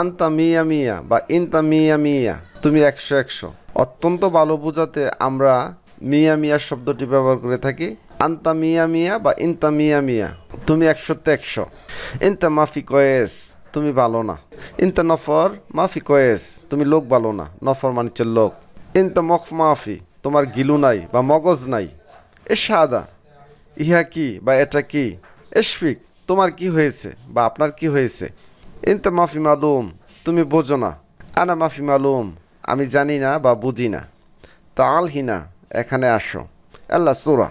আন্তা মিয়া মিয়া বা ইনতা মিয়া মিয়া, তুমি একশো একশো। অত্যন্ত ভালো বোঝাতে আমরা মিয়া মিয়া শব্দটি ব্যবহার করে থাকি, আন্তা মিয়া মিয়া বা ইনতা মিয়া মিয়া, তুমি একশোতে একশো। ইনতা মাফি কয়েস, তুমি ভালো না। ইনতা নফর মাফি কয়েস, তুমি লোক ভালো না। নফর মানছে লোক। ইনতা মখ মাফি, তোমার গিলু নাই বা মগজ নাই। এ সাদা, ইহা কি বা এটা কি? এশফিক, তোমার কি হয়েছে বা আপনার কি হয়েছে? ইনতা মাফি মালুম তুমি বোঝো না আনা মাফি মালুম আমি জানি না বা বুঝি না তা আলহিনা এখানে আসো আল্লাহ সুরা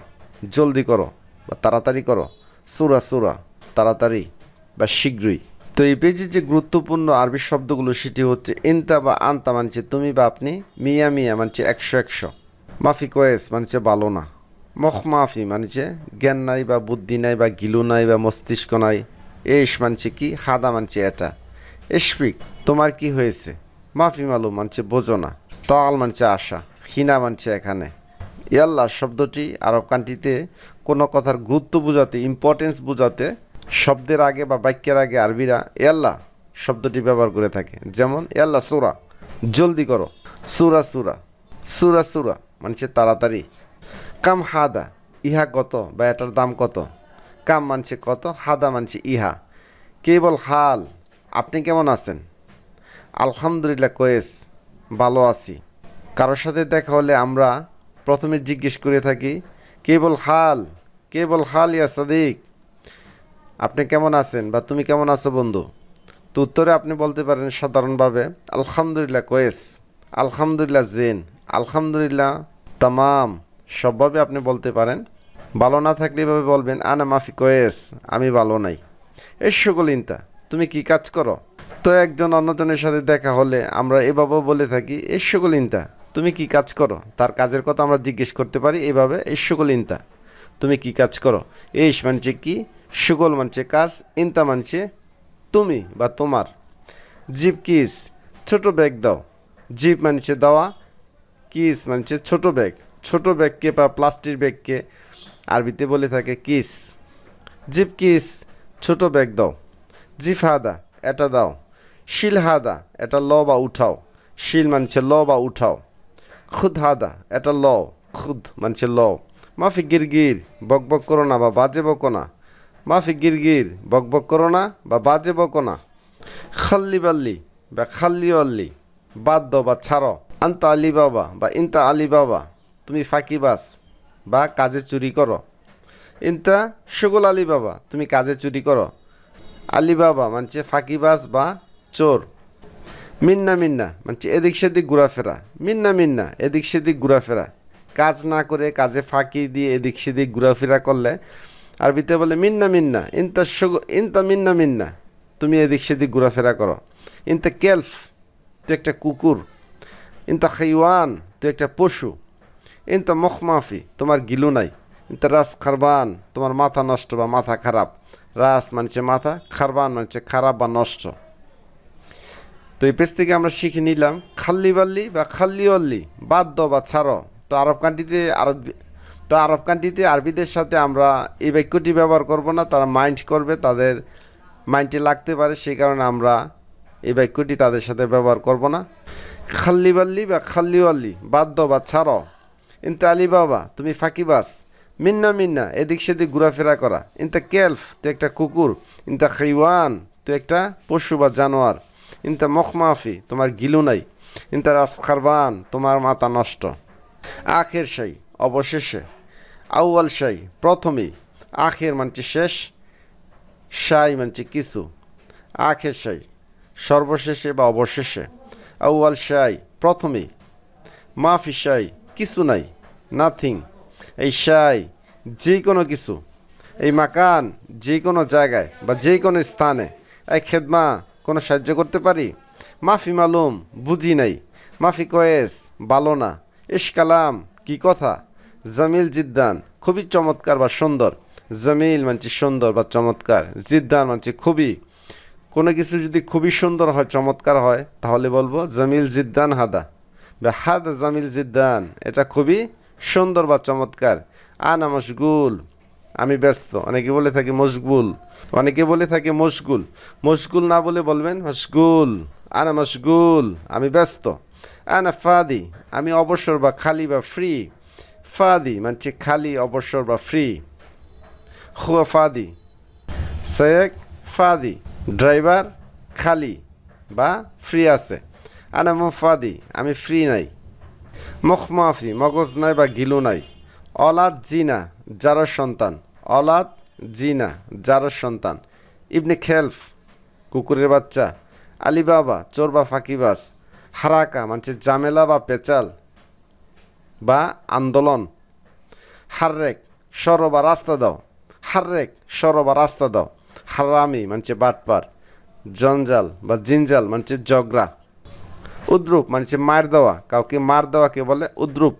জলদি করো বা তাড়াতাড়ি করো সুরা সুরা তাড়াতাড়ি বা শীঘ্রই তো এই পেজে যে গুরুত্বপূর্ণ আরবি শব্দগুলো সেটি হচ্ছে ইনতা বা আন্তা মানছে তুমি বা আপনি মিয়া মিয়া মানছে একশো একশো মাফি কোয়েস মানছে ভালো না মখ মাফি মানছে জ্ঞান নাই বা বুদ্ধি নাই বা গিলু নাই বা মস্তিষ্ক নাই এস মানছে কি হাদা মানছে এটা। এশফিক তোমার কি হয়েছে? মাফি মালু মানছে বোঝো না। তাল মানছে আশা, হিনা মানছে এখানে। ইয়াল্লাহ, শব্দটি আরব কান্ট্রিতে কোনো কথার গুরুত্ব বোঝাতে ইম্পর্টেন্স বোঝাতে, শব্দের আগে বা বাক্যের আগে আরবিরা ইয়াল্লাহ শব্দটি ব্যবহার করে থাকে। যেমন, ইয়াল্লাহ সুরা, জলদি করো। সুরা সুরা সুরা সুরা, মানছে তাড়াতাড়ি। কাম হাদা, ইহা কত বা এটার দাম কত? কাম মানছে কত? হাদা মানছে ইহা। কেবল হাল। আপনি কেমন আছেন? আলহামদুলিল্লাহ, কোয়েস, ভালো আছি। কারোর সাথে দেখা হলে আমরা প্রথমে জিজ্ঞেস করে থাকি, কেবল হাল কেবল হাল ইয়া সাদিক। আপনি কেমন আছেন বা তুমি কেমন আছো বন্ধু? তো উত্তরে আপনি বলতে পারেন সাধারণভাবে, আলহামদুলিল্লাহ, কোয়েস, আলহামদুলিল্লাহ, জেন, আলহামদুলিল্লাহ, তামাম। সবভাবে আপনি বলতে পারেন ভালো না থাকলে এভাবে বলবেন আনা মাফি কোয়েস আমি ভালো নাই। এই সকল তুমি কি কাজ করো? তো একজন অন্যজনের সাথে দেখা হলে আমরা এভাবেও বলে থাকি, এই সকল তুমি কি কাজ করো? তার কাজের কথা আমরা জিজ্ঞেস করতে পারি এভাবে, এই সকল তুমি কি কাজ করো? এইস মানছে কি, সুগল মানছে কাজ, ইন্তা মানছে তুমি বা তোমার। জিপ কিস, ছোট ব্যাগ দাও। জিপ মানছে দেওয়া, কিস মানছে ছোট ব্যাগ। ছোট ব্যাগকে বা প্লাস্টিক ব্যাগকে আরবিতে বলে থাকে কিস। জিপ কিস, ছোট ব্যাগ দাও। জিফ হাদা, এটা দাও। শিল হাদা, এটা ল বা উঠাও। শিল মানছে ল বা উঠাও। খুদ হাদা, এটা ল। খুদ মানছে ল। মাফি গিরগির, বক বক করো না বা বাজে বকো না। মাফি গিরগির, বক বক করো না বা বাজে বকো না। খাল্লি বাল্লি বা খাল্লি অল্লি বাদ দাও বা ছাড়ো। আন্তা আলি বাবা বা ইন্তা আলি বাবা, তুমি ফাঁকিবাস বা কাজে চুরি করো। ইন্তা সুগল আলী বাবা তুমি কাজে চুরি করো। আলী বাবা মানছে ফাঁকিবাজ বা চোর। মিন্না মিন্না, মানছে এদিক সেদিক ঘোরাফেরা। মিন্না মিন্না, এদিক সেদিক ঘোরাফেরা। কাজ না করে কাজে ফাঁকি দিয়ে এদিক সেদিক ঘোরাফেরা করলে আরবিতে বলে মিন্না মিন্না, ইন্তা সুগ, ইন্তা মিন্না মিন্না, তুমি এদিক সেদিক ঘোরাফেরা করো। ইন্তা কেলফ, তুই একটা কুকুর। ইন্তা খাইওয়ান তুই একটা পশু। ইন্তা মখমাফি তোমার গিলু নাই। ইন্তা রাস খারবান, তোমার মাথা নষ্ট বা মাথা খারাপ। রাস মানছে মাথা, খারবান মানছে খারাপ বা নষ্ট। তো এই পেজ থেকে আমরা শিখে নিলাম, খাল্লি বাল্লি বা খাল্লি অল্লি, বাদ দাও বা ছাড়ো। তো আরব কান্ট্রিতে আরব, তো আরব কান্ট্রিতে আরবিদের সাথে আমরা এই বাক্যটি ব্যবহার করব না, তারা মাইন্ড করবে, তাদের মাইন্ডে লাগতে পারে, সেই কারণে আমরা এই বাক্যটি তাদের সাথে ব্যবহার করব না। খাল্লি বাল্লি বা খাল্লি অল্লি, বাদ বা ছাড়ো। ইনতা আলী বাবা তুমি ফাঁকিবাস মিন্না মিন্না, এদিক সেদিক ঘোরাফেরা করা। ইনতা কেলফ, তুই একটা কুকুর। ইনতা খাইওয়ান, তুই একটা পশু বা জানোয়ার। ইনতা মখমাফি, তোমার গিলু নাই। ইনতা রাসখারবান তোমার মাথা নষ্ট। আখের সাই অবশেষে। আউয়াল সাই প্রথমেই। আখের মানছি শেষ সাই মানছি কিছু। আখের সাই সর্বশেষে বা অবশেষে। আউয়াল সাই প্রথমেই। মাফি সাই কিছু নাই। নাথিং এই সাই যে কোনো কিছু। এই মাকান যে কোনো জায়গায় বা যে কোনো স্থানে। এই খেদমা, কোনো সাহায্য করতে পারি? মাফি মালুম, বুঝি নাই। মাফি কয়েস, ভালো না। ইস কালাম, কি কথা? জামিল জিদ্দান, খুবই চমৎকার বা সুন্দর। জামিল মানছি সুন্দর বা চমৎকার। জিদ্দান মানছি খুবই। কোনো কিছু যদি খুবই সুন্দর হয়, চমৎকার হয়, তাহলে বলব জামিল জিদ্দান হাদা। বা হাদা জামিল জিদ্দান, এটা খুবই সুন্দর বা চমৎকার। আনা মশগুল। আমি ব্যস্ত। অনেকে বলে থাকে মশগুল। অনেকে বলে থাকে মশগুল। মশগুল না বলে বলবেন মশগুল। আনা মশগুল। আমি ব্যস্ত। আনা ফাদি। আমি অবসর বা খালি বা ফ্রি ফাদি মানে খালি, অবসর বা ফ্রি হুয়া ফাদি। সৈয়ক ফাদি। ড্রাইভার খালি বা ফ্রি আছে। আনা মুফাদি। আমি ফ্রি নাই। মুখমাফি মগজ নাই বা গিলু নাই। অলাদ জিনা, যারা সন্তান। অলাদ জিনা, যারা সন্তান। ইবনে খেলফ, কুকুরের বাচ্চা। আলিবাবা, চোর বা ফাঁকিবাস হারাকা মানে জামেলা বা পেচাল বা আন্দোলন। হাররেক, সর বা রাস্তা দাও। হাররেক, সর বা রাস্তা দাও। হারামি মানে বাটপার। জঞ্জাল বা জিঞ্জাল মানে জগরা। উদ্রূপ মানে মার দেওয়া, কাউকে মার দেওয়াকে বলে? উদ্রুপ।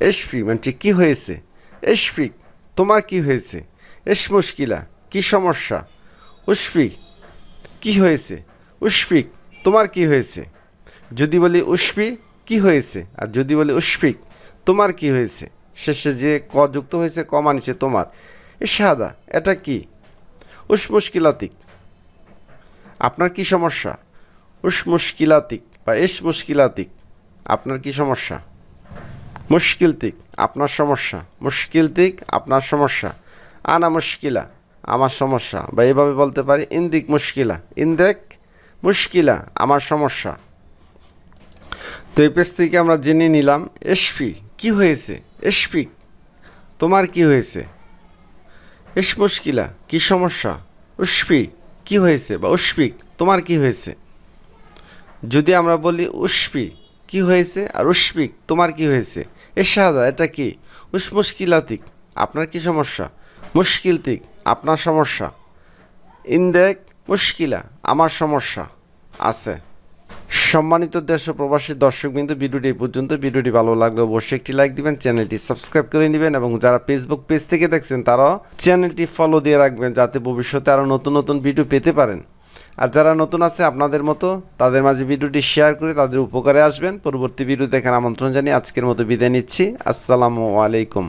এসফি মানে কি হয়েছে? এসফিক তোমার কি হয়েছে? এস মুশকিলা, কি সমস্যা? উস্ফিক কি হয়েছে? উস্ফিক তোমার কি হয়েছে? যদি বলি উস্ফি কি হয়েছে? আর যদি বলি উস্ফিক তোমার কি হয়েছে? শেষে যে ক যুক্ত হয়েছে, ক মানছে তোমার। সাদা এটা কি? উস মুশকিলাতিক। আপনার কি সমস্যা? উস মুশকিলাতিক। বা এস মুশকিলাতিক আপনার কি সমস্যা? মুশকিলতিক আপনার সমস্যা। মুশকিলতিক আপনার সমস্যা। আনা মুশকিলা, আমার সমস্যা। বা এভাবে বলতে পারি, ইন্দিক মুশকিলা। ইন্দেক মুশকিলা, আমার সমস্যা। তো এই পেজ থেকে আমরা জেনে নিলাম, এসপি, কি হয়েছে? এসপিক তোমার কি হয়েছে? এস মুশকিলা, কি সমস্যা? উস্পি, কি হয়েছে? বা উস্পিক তোমার কি হয়েছে? যদি আমরা বলি উস্পি কি হয়েছে? আর উস্পিক তোমার কি হয়েছে? এ সাদা এটা কি? উস মুশকিলাতিক, আপনার কি সমস্যা? মুশকিলতিক, আপনার সমস্যা। ইন্দেক, মুশকিলা, আমার সমস্যা আছে। সম্মানিত দেশ ও প্রবাসী দর্শকবৃন্দ, ভিডিওটি পর্যন্ত। ভিডিওটি ভালো লাগলে অবশ্যই একটি লাইক দিবেন, চ্যানেলটি সাবস্ক্রাইব করে নেবেন এবং যারা ফেসবুক পেজ থেকে দেখছেন, তারাও চ্যানেলটি ফলো দিয়ে রাখবেন, যাতে ভবিষ্যতে আরও নতুন নতুন ভিডিও পেতে পারেন। আর যারা নতুন আছে আপনাদের মতো, তাদের মাঝে ভিডিওটি শেয়ার করে তাদের উপকারে আসবেন। পরবর্তী ভিডিও দেখার আমন্ত্রণ জানিয়ে আজকের মতো বিদায় নিচ্ছি। আসসালামু আলাইকুম।